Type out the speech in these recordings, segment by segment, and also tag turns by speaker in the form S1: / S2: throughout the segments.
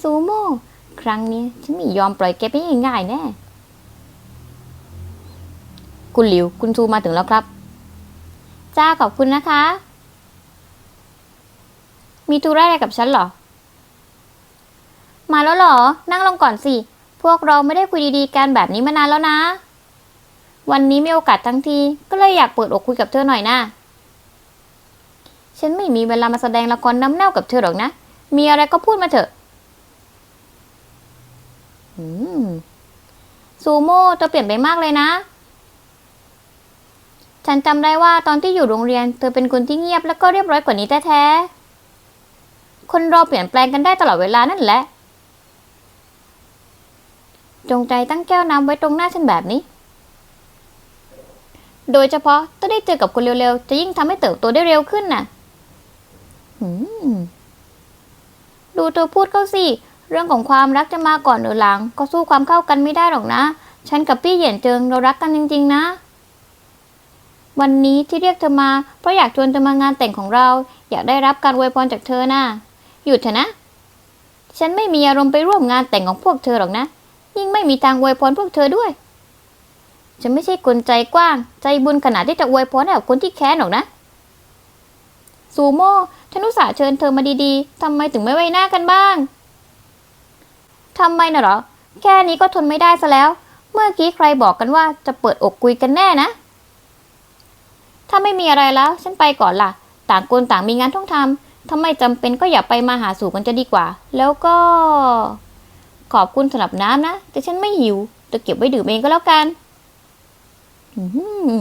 S1: ซูโม่ครั้งนี้ฉันไม่ยอมปล่อยแกไปง่ายๆแน่คุณหลิว คุณซูมาถึงแล้วครับ จ้าขอบคุณนะคะ มีธุระอะไรกับฉันเหรอ มาแล้วเหรอ นั่งลงก่อนสิ พวกเราไม่ได้คุยดีๆกันแบบนี้มานานแล้วนะ วันนี้มีโอกาสทั้งที ก็เลยอยากเปิดอกคุยกับเธอหน่อยนะ ฉันไม่มีเวลามาแสดงละครน้ำเน่ากับเธอหรอกนะ มีอะไรก็พูดมาเถอะ ซูโม่เธอเปลี่ยนไปมากเลยนะ ฉันจำได้ว่าตอนที่อยู่โรงเรียน เธอเป็นคนที่เงียบแล้วก็เรียบร้อยกว่านี้แท้ๆ คนเราเปลี่ยนแปลงกันได้ตลอดเวลานั่นแหละ จงใจตั้งแก้วน้ำไว้ตรงหน้าฉันแบบนี้ โดยเฉพาะถ้าได้เจอกับคนเร็วๆ จะยิ่งทำให้เติบโตได้เร็วขึ้นน่ะดูเธอพูดเข้าสิ เรื่องของความรักจะมาก่อนหรือหลัง ก็สู้ความเข้ากันไม่ได้หรอกนะ ฉันกับพี่เหยียนเจิงเรารักกันจริง ๆ นะ วันนี้ที่เรียกเธอมา เพราะอยากชวนเธอมางานแต่งของเรา อยากได้รับการอวยพรจากเธอนะ่ะหยุดเถอะนะ ฉันไม่มีอารมณ์ไปร่วมงานแต่งของพวกเธอหรอกนะ ยิ่งไม่มีทางอวยพรพวกเธอด้วย ฉันไม่ใช่คนใจกว้าง ใจบุญขนาดที่จะอวยพรให้กับคนที่แค้นหรอกนะซูโม่ฉันอุตส่าห์เชิญเธอมาดีๆทำไมถึงไม่ไว้หน้ากันบ้าง ทำไมน่ะเหรอ แค่นี้ก็ทนไม่ได้ซะแล้ว เมื่อกี้ใครบอกกันว่าจะเปิดอกคุยกันแน่นะ ถ้าไม่มีอะไรแล้ว ฉันไปก่อนล่ะ ต่างคนต่างมีงานต้องทำถ้าไม่จำเป็นก็อย่าไปมาหาสู่กันจะดีกว่า แล้วก็ ขอบคุณสำหรับน้ำนะ แต่ฉันไม่หิว จะเก็บไว้ดื่มเองก็แล้วกันอืม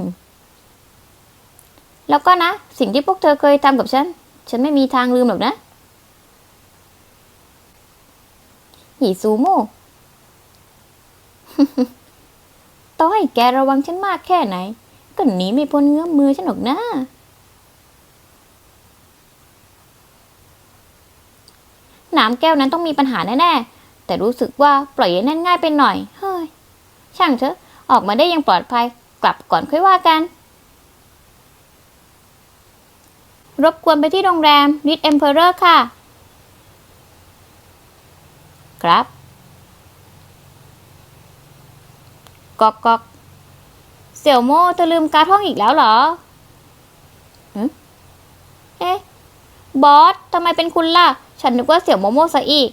S1: แล้วก็นะ สิ่งที่พวกเธอเคยทำกับฉัน ฉันไม่มีทางลืมหรอกนะ หีซูโม่ต่อให้แกระวังฉันมากแค่ไหน ก็หนีไม่พ้นเงื้อมมือฉันหรอกนะ หน้ำแก้วนั้นต้องมีปัญหาแน่ๆ แต่รู้สึกว่าปล่อยแน่นง่ายไปหน่อย เฮ้ย ช่างเถอะ ออกมาได้ยังปลอดภัย กลับก่อนค่อยว่ากัน รบกวนไปที่โรงแรม r ิ d เอ็มเพอร์ค่ะ ครับกอกกอกเสี่ยวโม่เธอลืมการ์ดห้องอีกแล้วเหรอเอ๊ะ บอสทำไมเป็นคุณล่ะ ฉันนึกว่าเสี่ยวโมโม่ซะอีก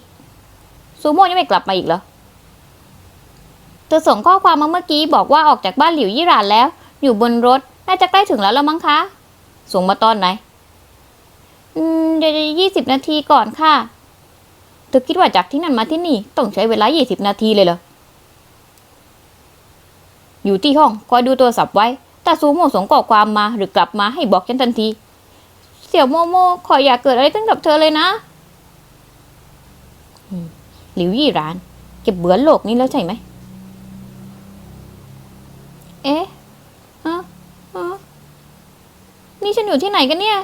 S1: ซูโม่ยังไม่กลับมาอีกเหรอ เธอส่งข้อความมาเมื่อกี้บอกว่าออกจากบ้านหลิวยี่หรานแล้ว อยู่บนรถ น่าจะใกล้ถึงแล้วละมั้งคะ ส่งมาตอนไหน อืม เดี๋ยวยี่สิบนาทีก่อนค่ะ ธอคิดว่าจากที่นั่นมาที่นี่ต้องใช้เวลายี่สิบนาทีเลยเหรอ อยู่ที่ห้องคอยดูโทรศัพท์ไว้ ถ้าซูโม่ส่งข้อความมาหรือกลับมาให้บอกฉันทันที เสี่ยวโมโม่ขออย่าเกิดอะไรขึ้นกับเธอเลยนะ หลิวยี่หราน เก็บเบื่อโลกนี้แล้วใช่ไหม เอ๊ะอะอะนี่ฉันอยู่ที่ไหนกันเนี่ย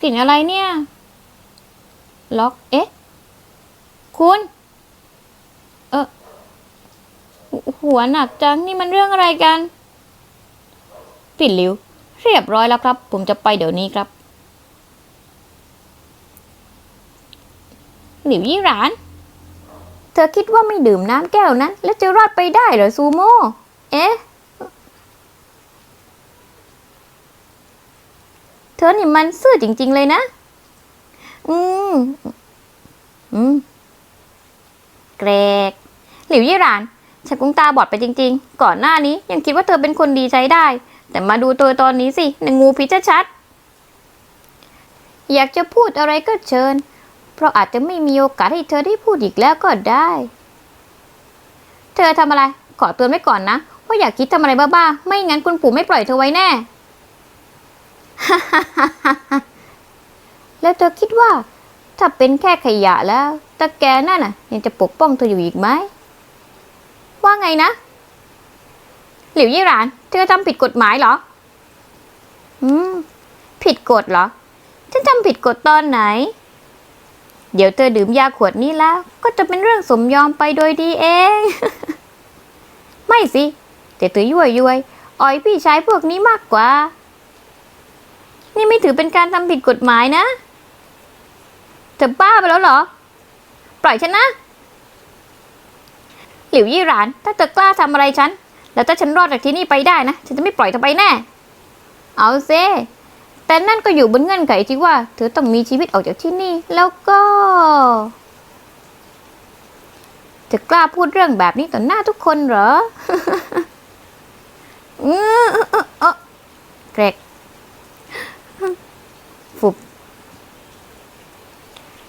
S1: กลิ่นอะไรเนี่ย ล็อก เอ๊ะ คุณ เออหัวหนักจัง นี่มันเรื่องอะไรกัน ปิดลิ้ว เรียบร้อยแล้วครับ ผมจะไปเดี๋ยวนี้ครับ หลิวยี่หราน เธอคิดว่าไม่ดื่มน้ำแก้วนั้น แล้วจะรอดไปได้เหรอซูโม่ เอ๊ะเธอนี่มันซื่อจริง ๆ เลยนะ อืม อืม เกรก หลิวยี่หราน ฉันคงตาบอดไปจริง ๆ ก่อนหน้านี้ยังคิดว่าเธอเป็นคนดีใจได้ แต่มาดูตัวตอนนี้สิในงูพิษชัด อยากจะพูดอะไรก็เชิญ เพราะอาจจะไม่มีโอกาสให้เธอได้พูดอีกแล้วก็ได้ เธอทำอะไร ขอเตือนไว้ก่อนนะว่าอย่าคิดทำอะไรบ้าๆ ไม่งั้นคุณปู่ไม่ปล่อยเธอไว้แน่ฮ่าฮ่าฮ่า แล้วเธอคิดว่า ถ้าเป็นแค่ขยะแล้วตาแกนั่นน่ะยังจะปกป้องเธออยู่อีกไหม ว่าไงนะ หลิวยี่หราน เธอทำผิดกฎหมายเหรอ อืม ผิดกฎเหรอ ฉันทำผิดกฎตอนไหน เดี๋ยวเธอดื่มยาขวดนี้แล้ว ก็จะเป็นเรื่องสมยอมไปโดยดีเอง ไม่สิ แต่เธอยั่วยวยอ่อยพี่ชายพวกนี้มากกว่า นี่ไม่ถือเป็นการทำผิดกฎหมายนะ ธอบ้าไปแล้วเหรอ ปล่อยฉันนะ หลิวยี่หราน ถ้าเธอกล้าทำอะไรฉัน แล้วถ้าฉันรอดจากที่นี่ไปได้นะ ฉันจะไม่ปล่อยเธอไปแน่ เอาเซแต่นั่นก็อยู่บนเงื่อนไขที่ว่า เธอต้องมีชีวิตออกจากที่นี่ แล้วก็จะกล้าพูดเรื่องแบบนี้ต่อหน้าทุกคนเหรออือเออเออเออเกรกฟุบ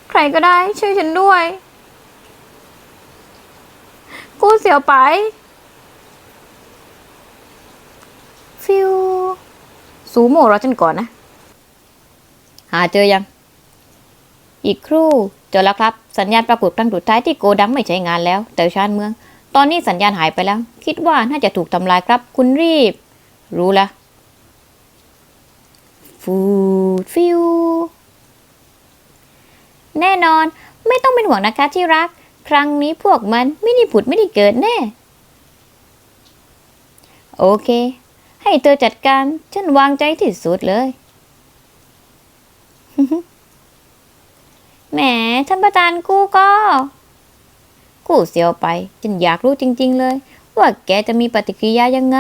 S1: ใคร ก็ได้ ช่วยฉันด้วย กูเสียวไปฟิวสูโมรอฉันก่อนนะ หาเจอยัง อีกครู่เจอแล้วครับ สัญญาณปรากฏครั้งสุดท้ายที่โกดังไม่ใช้งานแล้ว แต่ชานเมือง ตอนนี้สัญญาณหายไปแล้ว คิดว่าน่าจะถูกทำลายครับ คุณรีบ รู้ละฟูดฟิว แน่นอน ไม่ต้องเป็นห่วงนะคะที่รัก ครั้งนี้พวกมันไม่ได้ผุดไม่ได้เกิดแน่ โอเค ให้เธอจัดการ ฉันวางใจที่สุดเลย แหม ท่านประธานกู้ก็ กู้เสียวไป ฉันอยากรู้จริง ๆ เลย ว่าแกจะมีปฏิกิริยายังไง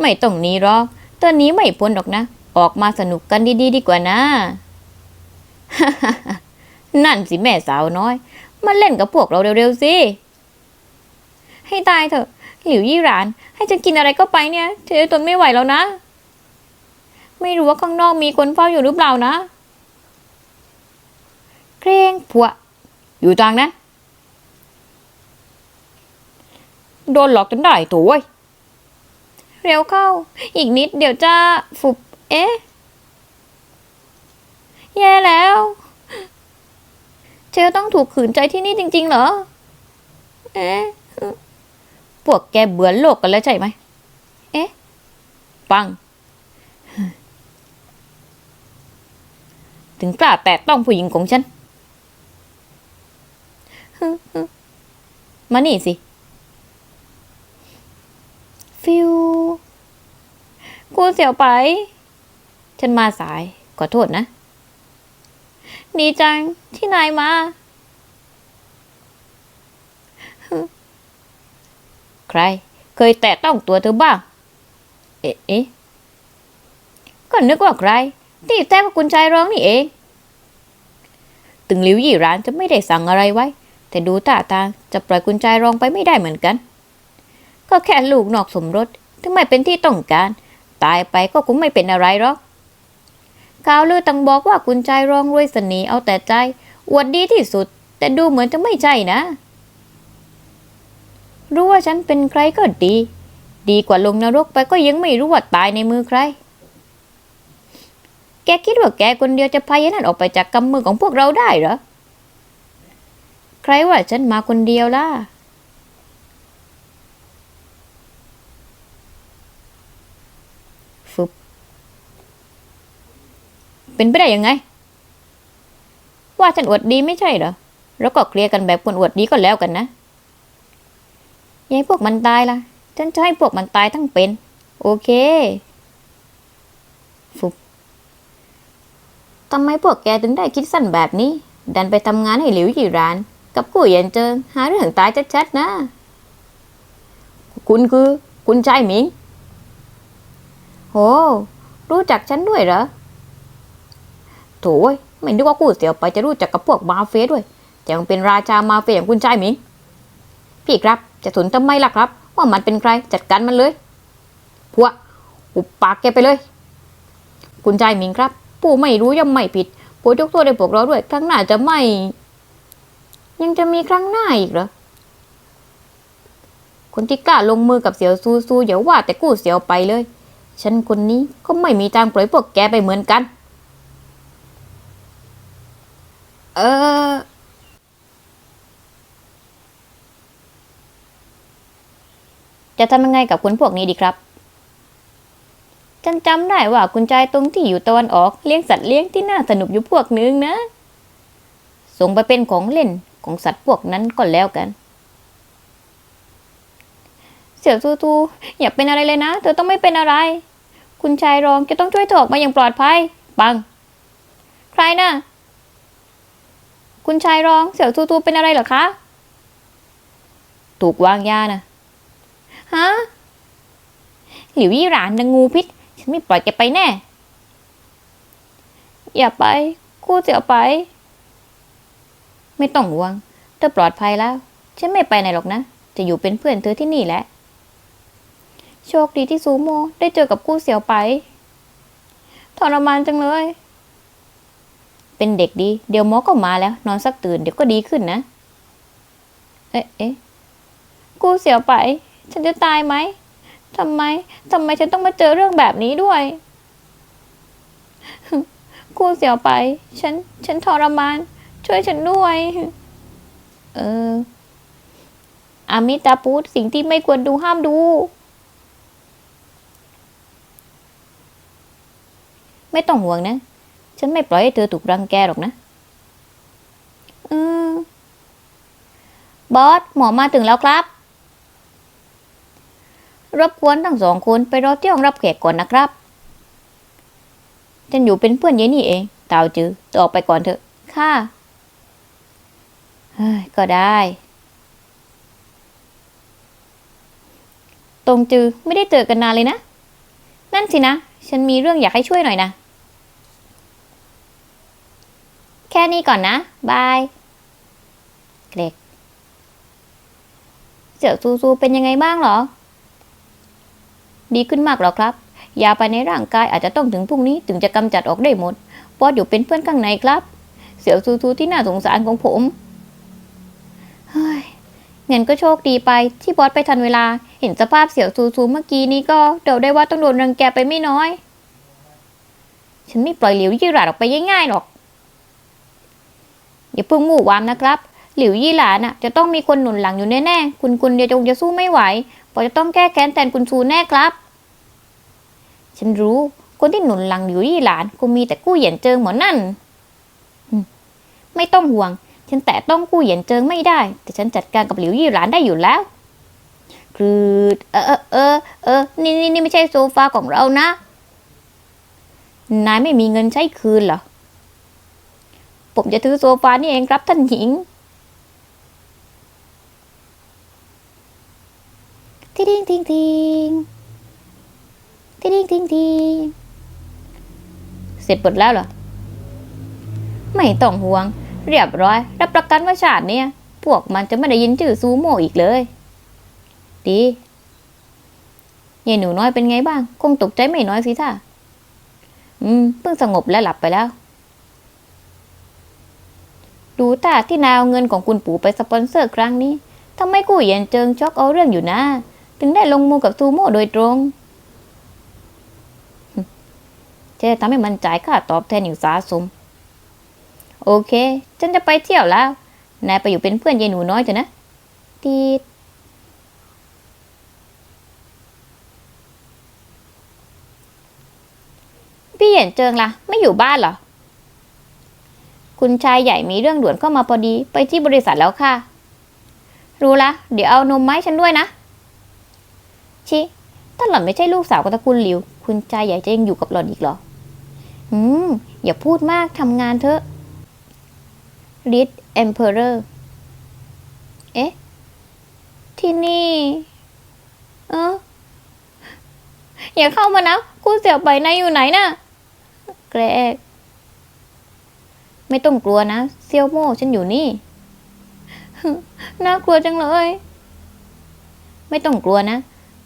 S1: ไม่ต้องหนี้หรอกตอนนี้ไม่พ้นหรอกนะ ออกมาสนุกกันดีๆดีกว่านะ นั่นสิแม่สาวน้อย มาเล่นกับพวกเราเร็วๆสิ ให้ตายเถอะ หลิวยี่หราน ให้ฉันกินอะไรก็ไปเนี่ย เธอทนไม่ไหวแล้วนะ ไม่รู้ว่าข้างนอกมีคนเฝ้าอยู่หรือเปล่านะเกรงผัว อยู่ตรงนั้น โดนหลอกจนได้ตัวเว้ยเร็วเข้า อีกนิดเดี๋ยวจะ ฟุบ เอ๊ะ แย่แล้วเธอต้องถูกขืนใจที่นี่จริง ๆ เหรอ เอ๊ะ พวกแกเบื่อโลกกันแล้วใช่ไหม เอ๊ะ ปัง ถึงกล้าแตะต้องผู้หญิงของฉัน มานี่สิ ฟิวกูเสียวไป ฉันมาสาย ขอโทษนะ ดีจังที่นายมา ใคร เคยแตะต้องตัวเธอบ้าง เอ๊ะก็นึกว่าใคร ที่แท้ก็คุณชายร้องนี่เองถึงหลิวยี่ร้านจะไม่ได้สั่งอะไรไว้ แต่ดูท่าทางจะปล่อยคุณชายรองไปไม่ได้เหมือนกัน ก็แค่ลูกนอกสมรสถึงไม่เป็นที่ต้องการ ตายไปก็คงไม่เป็นอะไรหรอก ข่าวลือตังบอกว่าคุณชายรองรวยเสน่ห์เอาแต่ใจ อวดดีที่สุด แต่ดูเหมือนจะไม่ใช่นะ รู้ว่าฉันเป็นใครก็ดี ดีกว่าลงนรกไปก็ยังไม่รู้ว่าตายในมือใคร แกคิดว่าแกคนเดียวจะพายนั่นออกไปจากกำมือของพวกเราได้เหรอ ใครว่าฉันมาคนเดียวล่ะ เป็นไปได้ยังไง ว่าฉันอวดดีไม่ใช่เหรอ แล้วก็เคลียร์กันแบบคนอวดดีก็แล้วกันนะยังพวกมันตายล่ะฉันจะให้พวกมันตายทั้งเป็น โอเคฟุบทำไมพวกแกถึงได้คิดสั้นแบบนี้ ดันไปทำงานให้หลิวยี่ราน กับกู้เหยันเจิง หาเรื่องตายชัดๆนะ คุณคือ คุณชายหมิง โห รู้จักฉันด้วยเหรอ โถ่ยไม่นึกว่ากู้เสียวไปจะรู้จักกับพวกมาเฟียด้วย แต่ยังเป็นราชามาเฟียอย่างคุณชายหมิง พี่ครับจะสนทำไมล่ะครับ ว่ามันเป็นใครจัดการมันเลย พวกหุบปากแกไปเลย คุณชายหมิงครับ ผู้ไม่รู้ย่อมไม่ผิดโปรดยกโทษให้พวกเราด้วย ครั้งหน้าจะไม่ ยังจะมีครั้งหน้าอีกเหรอคนที่กล้าลงมือกับเสี่ยวซูซูอย่าว่าแต่กู้เสียวไปเลย ฉันคนนี้ก็ไม่มีทางปล่อยพวกแกไปเหมือนกัน เออ จะทำยังไงกับคนพวกนี้ดีครับ ฉันจำได้ว่าคุณชายตรงที่อยู่ตะวันออกเลี้ยงสัตว์เลี้ยงที่น่าสนุกอยู่พวกนึงนะ ส่งไปเป็นของเล่นของสัตว์พวกนั้นก็แล้วกัน เสี่ยวซูตูอย่าเป็นอะไรเลยนะ เธอต้องไม่เป็นอะไร คุณชายรองจะต้องช่วยเธอออกมาอย่างปลอดภัย ปัง ใครน่ะ คุณชายร้องเสี่ยวตูตูเป็นอะไรเหรอคะ ถูกวางยานะฮะหลิวยี่หลานนางงูพิษ ฉันไม่ปล่อยแกไปแน่ อย่าไป กูเสียวไป ไม่ต้องห่วง เธอปลอดภัยแล้ว ฉันไม่ไปไหนหรอกนะ จะอยู่เป็นเพื่อนเธอที่นี่แหละ โชคดีที่ซูโมได้เจอกับกู้เสียวไปทรมานจังเลย เป็นเด็กดี เดี๋ยวหมอก็มาแล้ว นอนสักตื่นเดี๋ยวก็ดีขึ้นนะ เอ๊ะเอ๊ะกูเสียวไป ฉันจะตายไหมทำไมทำไมฉันต้องมาเจอเรื่องแบบนี้ด้วยกูเสียวไป ฉัน ฉันทรมาน ช่วยฉันด้วย เออ อามิตาพุทธสิ่งที่ไม่ควรดูห้ามดู ไม่ต้องห่วงนะ ฉันไม่ปล่อยให้เธอถูกรังแกหรอกนะ อืม บอส หมอมาถึงแล้วครับ รบกวนทั้งสองคนไปรอที่ห้องรับแขกก่อนนะครับ ฉันอยู่เป็นเพื่อนยายนี่เองเต่าจือเธอออกไปก่อนเถอะ ค่ะเฮ้ยก็ได้ ตรงจือไม่ได้เจอกันนานเลยนะ นั่นสินะ ฉันมีเรื่องอยากให้ช่วยหน่อยนะ แค่นี้ก่อนนะ บายเกรกเสี่ยวซูซูเป็นยังไงบ้างหรอ ดีขึ้นมากหรอครับ ยาไปในร่างกายอาจจะต้องถึงพรุ่งนี้ถึงจะกำจัดออกได้หมดเพราะอยู่เป็นเพื่อนข้างในครับ เสี่ยวซูซูที่น่าสงสารของผมเฮ้ยเงินก็โชคดีไปที่บอสไปทันเวลา เห็นสภาพเสี่ยวซูซูเมื่อกี้นี้ก็เดาได้ว่าต้องโดนรังแกไปไม่น้อย ฉันไม่ปล่อยเหลิวยี่หลาออกไปง่ายๆหรอก อย่าเพิ่งมู่วามนะครับ หลิวยี่หลานน่ะจะต้องมีคนหนุนหลังอยู่แน่ๆ คุณคุณเดียวจงจะสู้ไม่ไหวเพราะจะต้องแก้แค้นแทนคุณชูแน่ครับ ฉันรู้ คนที่หนุนหลังหลิวยี่หลานคงมีแต่กู้เหยียนเจิงหมอนั่น ไม่ต้องห่วง ฉันแต่ต้องกู้เหยียนเจิงไม่ได้ แต่ฉันจัดการกับหลิวยี่หลานได้อยู่แล้วคือเออเออเออเออนี่นี่นี่ไม่ใช่โซฟาของเรานะ นายไม่มีเงินใช้คืนเหรอ ผมจะถือโซฟานี่เองครับท่านหญิงทิง ทิงทิงทิงทิงทิงทิงเสร็จหมดแล้วเหรอ ไม่ต้องห่วง เรียบร้อย รับประกันว่าชาติเนี่ย พวกมันจะไม่ได้ยินชื่อซูโม่อีกเลย ดียายหนูน้อยเป็นไงบ้าง คงตกใจไม่น้อยสิท่าอืม เพิ่งสงบและหลับไปแล้ว ดูท่าที่นายเอาเงินของคุณปู่ไปสปอนเซอร์ครั้งนี้ทำไมกู้เย็นเจิงช็อกเอาเรื่องอยู่นะ ถึงได้ลงมือกับซูโม่โดยตรงจะทำให้มันจ่ายค่าตอบแทนอย่างสาสม โอเค ฉันจะไปเที่ยวแล้ว นายไปอยู่เป็นเพื่อนยายหนูน้อยเถอะนะ ตีดพี่เหย็นเจิงล่ะ ไม่อยู่บ้านเหรอ คุณชายใหญ่มีเรื่องด่วนเข้ามาพอดีไปที่บริษัทแล้วค่ะ รู้ละ เดี๋ยวเอานมไม้ฉันด้วยนะ ชิถ้าหล่อนไม่ใช่ลูกสาวของตระกูลหลิว คุณชายใหญ่จะยังอยู่กับหล่อนอีกเหรอ อืม อย่าพูดมากทำงานเถอะริดเอมเพอเรอร์ เอ๊ะ ที่นี่ เอออย่าเข้ามานะกูเสียวไปนายอยู่ไหนน่ะ แกรก ไม่ต้องกลัวนะเซียวโม่ฉันอยู่นี่ น่ากลัวจังเลย ไม่ต้องกลัวนะ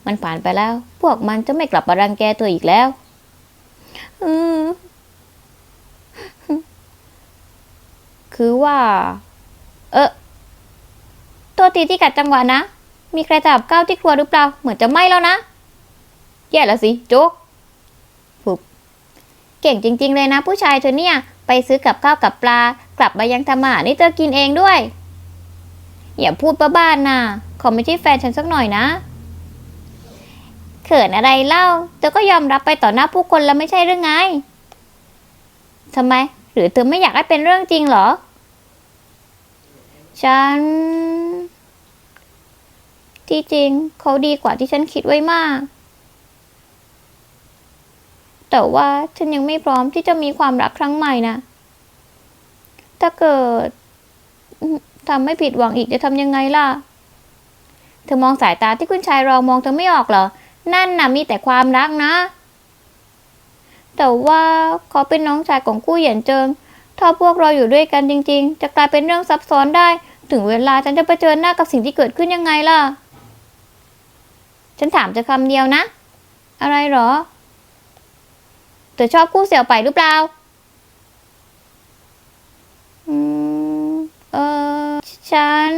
S1: มันผ่านไปแล้ว พวกมันจะไม่กลับมารังแกเธออีกแล้วคือว่า เออตัวทีที่กัดจังหวะนะ มีใครจับก้าวที่ครัวหรือเปล่า เหมือนจะไหม้แล้วนะ แย่แล้วสิ โจ๊กเก่งจริง ๆ เลยนะ ผู้ชายเธอเนี่ย ไปซื้อกับข้าวกับปลากลับมายังทำอาหารให้เธอกินเองด้วย อย่าพูดบ้าๆนะขาไม่ใช่แฟนฉันสักหน่อยนะ เขินอะไรเล่า เธอก็ยอมรับไปต่อหน้าผู้คนแล้วไม่ใช่เรื่องไงทำไม หรือเธอไม่อยากให้เป็นเรื่องจริงเหรอ ฉัน ที่จริงเขาดีกว่าที่ฉันคิดไว้มาก แต่ว่าฉันยังไม่พร้อมที่จะมีความรักครั้งใหม่นะ ถ้าเกิดทำไม่ผิดหวังอีกจะทำยังไงล่ะ เธอมองสายตาที่คุณชายรองมองเธอไม่ออกเหรอ นั่นน่ะมีแต่ความรักนะ แต่ว่าเขาเป็นน้องชายของกู้เหยียนเจิง ถ้าพวกเราอยู่ด้วยกันจริง ๆ จะกลายเป็นเรื่องซับซ้อนได้ ถึงเวลาฉันจะเผชิญหน้ากับสิ่งที่เกิดขึ้นยังไงล่ะ ฉันถามเธอคำเดียวนะ อะไรหรอ เธอชอบกู้เสี่ยวไปหรือเปล่า อืม เออฉัน